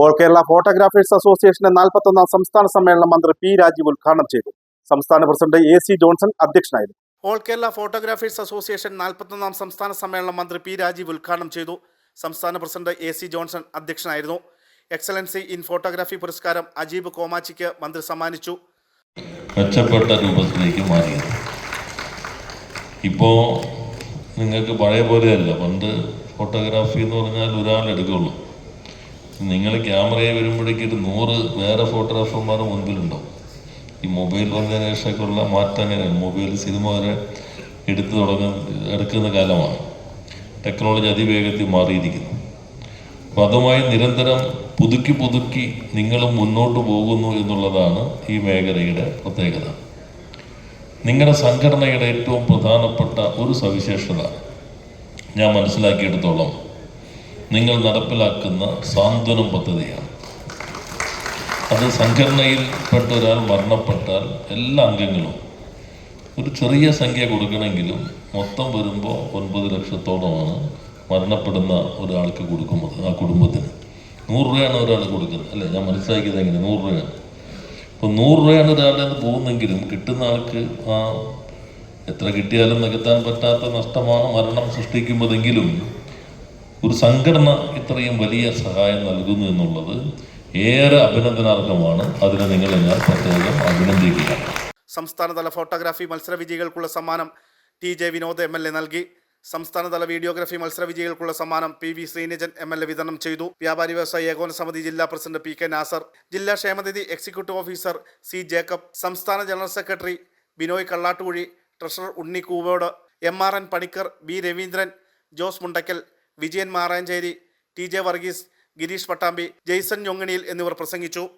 All Kerala photographers അസോസിയേഷന്റെ നാൽപ്പത്തൊന്നാം സംസ്ഥാന സമ്മേളനം മന്ത്രി പി രാജീവ് ഉദ്ഘാടനം ചെയ്തു. സംസ്ഥാന പ്രസിഡന്റ് എ സി ജോൺസൺ അധ്യക്ഷനായിരുന്നു. ഓൾ കേരള ഫോട്ടോഗ്രാഫേഴ്സ് അസോസിയേഷൻ നാൽപ്പത്തൊന്നാം സംസ്ഥാന സമ്മേളനം മന്ത്രി പി രാജീവ് ഉദ്ഘാടനം ചെയ്തു. സംസ്ഥാന പ്രസിഡന്റ് എ സി ജോൺസൺ അധ്യക്ഷനായിരുന്നു. എക്സലൻസി ഇൻ ഫോട്ടോഗ്രാഫി പുരസ്കാരം അജീബ് കോമാച്ചിക്ക് മന്ത്രി സമ്മാനിച്ചു. മെച്ചപ്പെട്ട രൂപത്തിലേക്ക് മാറിയത്. ഇപ്പോൾ നിങ്ങൾക്ക് പഴയ പോലെയല്ല. പണ്ട് ഫോട്ടോഗ്രാഫി എന്ന് പറഞ്ഞാൽ ഒരാൾ എടുക്കുള്ളൂ. നിങ്ങൾ ക്യാമറയെ വരുമ്പോഴേക്കും ഒരു നൂറ് വേറെ ഫോട്ടോഗ്രാഫർമാർ മുൻപിലുണ്ടാവും. ഈ മൊബൈൽ വന്നതിന് ശേഷമൊക്കെയുള്ള മാറ്റം അങ്ങനെയാണ് മൊബൈൽ സിനിമ വരെ എടുത്തു തുടങ്ങുന്ന എടുക്കുന്ന കാലമാണ്. ടെക്നോളജി അതിവേഗത്തിൽ മാറിയിരിക്കുന്നു. അപ്പോൾ അതുമായി നിരന്തരം പുതുക്കി പുതുക്കി നിങ്ങൾ മുന്നോട്ട് പോകുന്നു എന്നുള്ളതാണ് ഈ മേഖലയുടെ പ്രത്യേകത. നിങ്ങളുടെ സംഘടനയുടെ ഏറ്റവും പ്രധാനപ്പെട്ട ഒരു സവിശേഷത ഞാൻ മനസ്സിലാക്കിയെടുത്തോളം നിങ്ങൾ നടപ്പിലാക്കുന്ന സാന്ത്വനം പദ്ധതിയാണ്. അത് സംഘടനയിൽപ്പെട്ട ഒരാൾ മരണപ്പെട്ടാൽ എല്ലാ അംഗങ്ങളും ഒരു ചെറിയ സംഖ്യ കൊടുക്കണമെങ്കിലും മൊത്തം വരുമ്പോൾ ഒൻപത് ലക്ഷത്തോളമാണ് മരണപ്പെടുന്ന ഒരാൾക്ക് കൊടുക്കുന്നത് ആ കുടുംബത്തിന്. നൂറ് രൂപയാണ് ഒരാൾ കൊടുക്കുന്നത്. അല്ലേ? ഞാൻ മനസ്സിലാക്കിയത് എങ്ങനെ? നൂറ് രൂപയാണ്. അപ്പോൾ നൂറ് രൂപയാണ് ഒരാളുടെ നിന്ന് പോകുന്നെങ്കിലും കിട്ടുന്ന ആൾക്ക് ആ എത്ര കിട്ടിയാലും നികത്താൻ പറ്റാത്ത നഷ്ടമാണ് മരണം സൃഷ്ടിക്കുമ്പോഴെങ്കിലും ഒരു സംഘടന ഇത്രയും വലിയ സഹായം നൽകുന്നു എന്നുള്ളത് ഏറെ അഭിനന്ദനാർഹമാണ്. അതിനെ നിങ്ങൾ ഞാൻ പ്രത്യേകം അഭിനന്ദിക്കുകയാണ് സംസ്ഥാനതല ഫോട്ടോഗ്രാഫി മത്സര വിജയികൾക്കുള്ള സമ്മാനം T J Vinod M L A നൽകി. സംസ്ഥാനതല വീഡിയോഗ്രാഫി മത്സര വിജയികൾക്കുള്ള സമ്മാനം P V Sreenijan M L A വിതരണം ചെയ്തു. വ്യാപാരി വ്യവസായ ഏകോപന സമിതി ജില്ലാ പ്രസിഡന്റ് പി കെ നാസർ ജില്ലാ ക്ഷേമനിധി എക്സിക്യൂട്ടീവ് ഓഫീസർ സി ജേക്കബ് സംസ്ഥാന general secretary Binoy Kallattukuzhi treasurer Unni Koovode M R N Panicker B Raveendran Jose Mundakkal Vijayan Maranchery T J Varghese Girish Pattambi Jaison ഞൊങ്ങണിയിൽ എന്നിവർ പ്രസംഗിച്ചു.